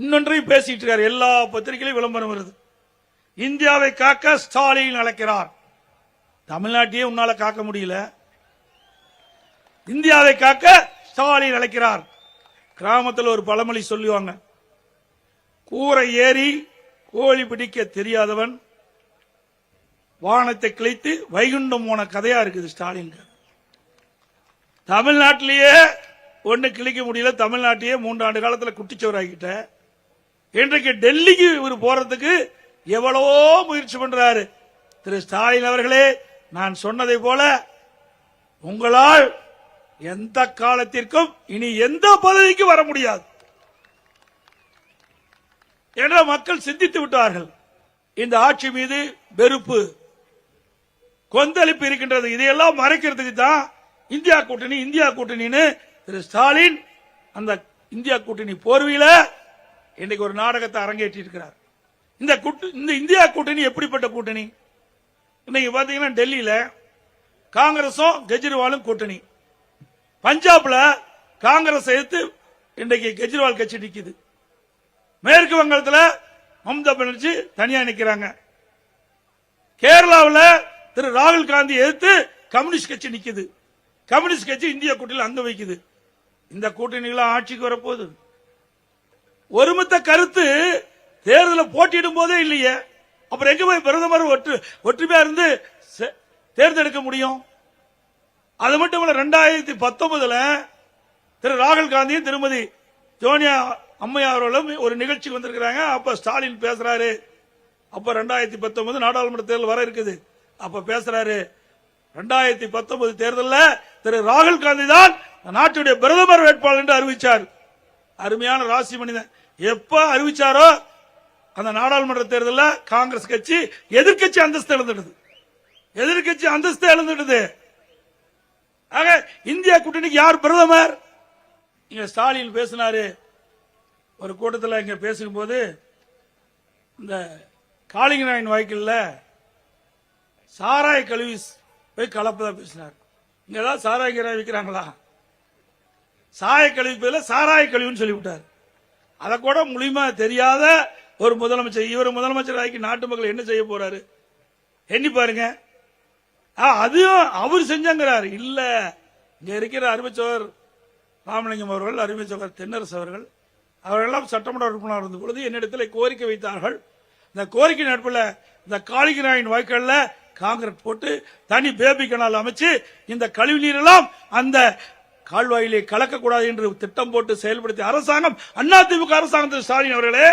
இன்னொன்றையும் பேசிட்டு இருக்காரு. எல்லா பத்திரிகையிலும் விளம்பரம் வருது. இந்தியாவை காக்க ஸ்டாலின் அழைக்கிறார். தமிழ்நாட்டையே உன்னால காக்க முடியல. இந்தியாவை காக்க ஸ்டாலின் அழைக்கிறார். கிராமத்தில் ஒரு பழமொழி சொல்லுவாங்க. கூரை ஏறி கோழி பிடிக்க தெரியாதவன் வானத்தை கிழித்து வைகுண்டம் போன கதையா இருக்குது ஸ்டாலின். தமிழ்நாட்டிலேயே ஒன்று கிழிக்க முடியல. தமிழ்நாட்டையே மூன்றாண்டு காலத்தில் குட்டிச்சோராக்கிட்ட இன்றைக்கு டெல்லிக்கு இவர் போறதுக்கு எவ்வளவோ முயற்சி பண்றாரு. திரு ஸ்டாலின் அவர்களே நான் சொன்னதை போல உங்களால் எந்த காலத்திற்கும் இனி எந்த பதவிக்கு வர முடியாது. என்ற மக்கள் சிந்தித்து விட்டார்கள். இந்த ஆட்சி மீது வெறுப்பு கொந்தளிப்பு இருக்கின்றது. இதையெல்லாம் மறைக்கிறதுக்கு தான் இந்தியா கூட்டணி இந்தியா கூட்டணின்னு திரு ஸ்டாலின் அந்த இந்தியா கூட்டணி போர்வையில் இன்னைக்கு ஒரு நாடகத்தை அரங்கேற்றி இருக்கிறார் இந்த கூட்டு- இந்த இந்தியா கூட்டணி எப்படிப்பட்ட கூட்டணி? இன்னைக்கு பாத்தீங்கன்னா டெல்லியில காங்கிரஸும் கெஜ்ரிவாலும் கூட்டணி. பஞ்சாப்ல காங்கிரஸ் எதிர்த்து இன்றைக்கு கெஜ்ரிவால் கட்சி நிற்குது மேற்கு வங்கத்தில் மம்தா பானர்ஜி தனியா நிற்கிறாங்க கேரளாவில் திரு ராகுல் காந்தி எதிர்த்து கம்யூனிஸ்ட் கட்சி நிற்குது கம்யூனிஸ்ட் கட்சி இந்திய கூட்டணியில் அங்க வைக்குது. இந்த கூட்டணிகளாம் ஆட்சிக்கு வரப்போகுது. ஒருமித்த கருத்து தேர்தலில் போட்டியிடும் போதே இல்லையே. அப்புறம் எங்க போய் பிரதமர் ஒற்று ஒற்றுமையா இருந்து தேர்ந்தெடுக்க முடியும்? அது மட்டும் இல்ல ரெண்டாயிரத்தி பத்தொன்பதுல திரு ராகுல் காந்தியும் திருமதி சோனியா அம்மையார் அவர்களும் ஒரு நிகழ்ச்சிக்கு வந்திருக்கிறாங்க. அப்ப ஸ்டாலின் பேசுறாரு. அப்ப ரெண்டாயிரத்தி பத்தொன்பது நாடாளுமன்ற தேர்தல் வர இருக்குது. அப்ப பேசுறாரு. ரெண்டாயிரத்தி பத்தொன்பது தேர்தலில் திரு ராகுல் காந்தி தான் நாட்டுடைய பிரதமர் வேட்பாளர் என்று அறிவிச்சார். அருமையான ராசி மனிதன். எப்ப அறிவிச்சாரோ அந்த நாடாளுமன்ற தேர்தலில் காங்கிரஸ் கட்சி எதிர்க்கட்சி அந்தஸ்து இழந்துடுது. எதிர்க்கட்சி அந்தஸ்து இழந்துடுது. ஆக இந்தியா கூட்டணிக்கு யார் பிரதமர்? இங்க ஸ்டாலின் பேசினாரு. ஒரு கூட்டத்தில் இங்க பேசும்போது இந்த காளிங்கராயன் வாய்க்கல்ல சாராய கழுவி போய் கலப்பதா பேசினார். இங்க ஏதாவது சாராய கீரை விற்கிறாங்களா சாய கழிவு பேர்ல சாராய கழிவுன்னு சொல்லிவிட்டார். அதை கூட முழுமையா தெரியாத ஒரு முதலமைச்சர் இவர் முதலமைச்சர் ஆக்கி நாட்டு மக்கள் என்ன செய்ய போறாரு? எண்ணி பாருங்க. ஆ, அதையும் அவர் செஞ்சங்கிறார். இல்ல இங்க இருக்கிற அறிவிச்சவர் ராமலிங்கம் அவர்கள் அறிவிச்சவர் தென்னரசு அவர்கள் அவர்களெல்லாம் சட்டமன்ற உறுப்பினர் இருந்த பொழுது என்னிடத்தில் கோரிக்கை வைத்தார்கள். இந்த கோரிக்கை நட்பில் இந்த காளிகராயின் வாய்க்கால்ல காங்கிரஸ் போட்டு தனி பேபி கனால் அமைச்சு இந்த கழிவு நீரெல்லாம் அந்த கால்வாயிலே கலக்கக்கூடாது என்று திட்டம் போட்டு செயல்படுத்திய அரசாங்கம் அதிமுக அரசாங்கம் அரசாங்கத்தில் ஸ்டாலின் அவர்களே